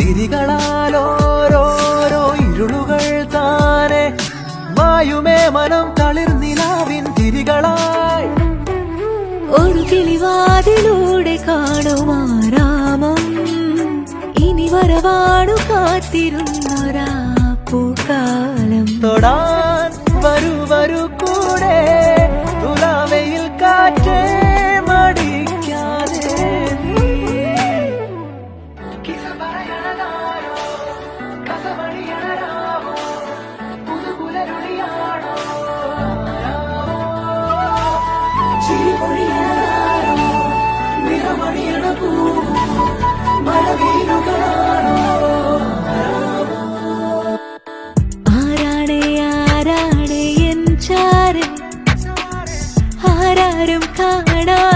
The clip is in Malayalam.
ചിരികളാൽ ഓരോരോ ഇരുളുകൾ താനെ. വായുമേ മനം തളിർനിലാവിൻ തിരികളായി. ഒരു കിളിവാതിലൂടെ കാണുമാരാമം ഇനി വരവാണു കാത്തിരുന്നൊരാ പൂക്കാലം തൊടാൻ വരൂ വരൂ കൂടെ. തുലാവയിൽ കാറ്റേ മടിക്കാതെ. നീ. ആരും കാണാ